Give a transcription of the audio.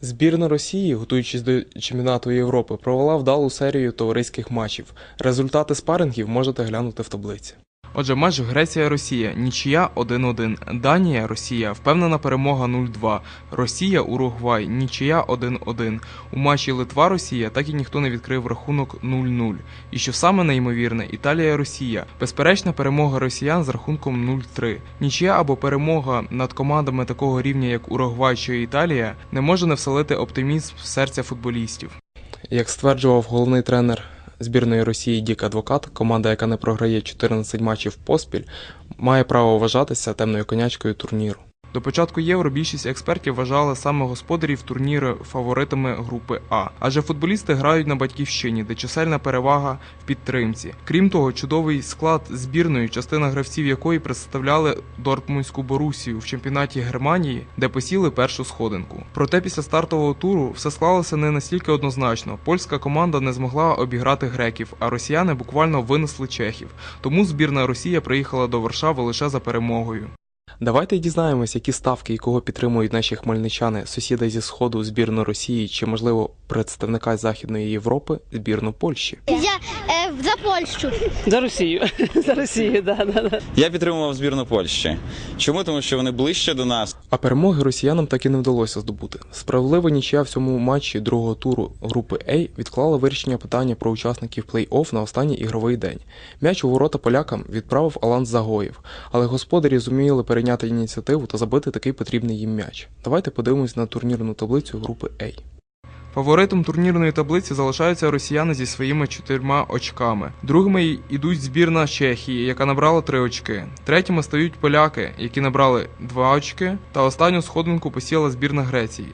Збірна Росії, готуючись до чемпіонату Європи, провела вдалу серію товариських матчів. Результати спарингів можете глянути в таблиці. Отже, матч Греція-Росія, нічия 1-1. Данія, Росія, впевнена перемога 0-2. Росія, Уругвай, нічия 1-1. У матчі Литва-Росія так і ніхто не відкрив рахунок 0-0. І що саме неймовірне, Італія-Росія. Безперечна перемога росіян з рахунком 0-3. Нічия або перемога над командами такого рівня, як Уругвай чи Італія, не може не вселити оптимізм в серця футболістів. Як стверджував головний тренер збірної Росії Дік Адвокат, команда, яка не програє 14 матчів поспіль, має право вважатися темною конячкою турніру. До початку євро більшість експертів вважали саме господарів турніру фаворитами групи А, адже футболісти грають на батьківщині, де чисельна перевага в підтримці. Крім того, чудовий склад збірної, частина гравців якої представляли Дортмундську Борусію в чемпіонаті Германії, де посіли першу сходинку. Проте після стартового туру все склалося не настільки однозначно. Польська команда не змогла обіграти греків, а росіяни буквально винесли чехів. Тому збірна Росія приїхала до Варшави лише за перемогою. Давайте дізнаємось, які ставки і кого підтримують наші хмельничани, сусіда зі сходу збірну Росії чи, можливо, представника Західної Європи збірну Польщі. Я за Польщу. За Росію. За Росію, да, да, да. Я підтримував збірну Польщі. Чому? Тому що вони ближче до нас. А перемоги росіянам так і не вдалося здобути. Справедлива нічия в цьому матчі другого туру групи А відклала вирішення питання про учасників плей-офф на останній ігровий день. М'яч у ворота полякам відправив Алан Загоєв, але господарі зуміли перейняти ініціативу та забити такий потрібний їм м'яч. Давайте подивимось на турнірну таблицю групи А. Фаворитом турнірної таблиці залишаються росіяни зі своїми чотирма очками. Другими йдуть збірна Чехії, яка набрала три очки. Третіми стають поляки, які набрали два очки. Та останню сходинку посіла збірна Греції.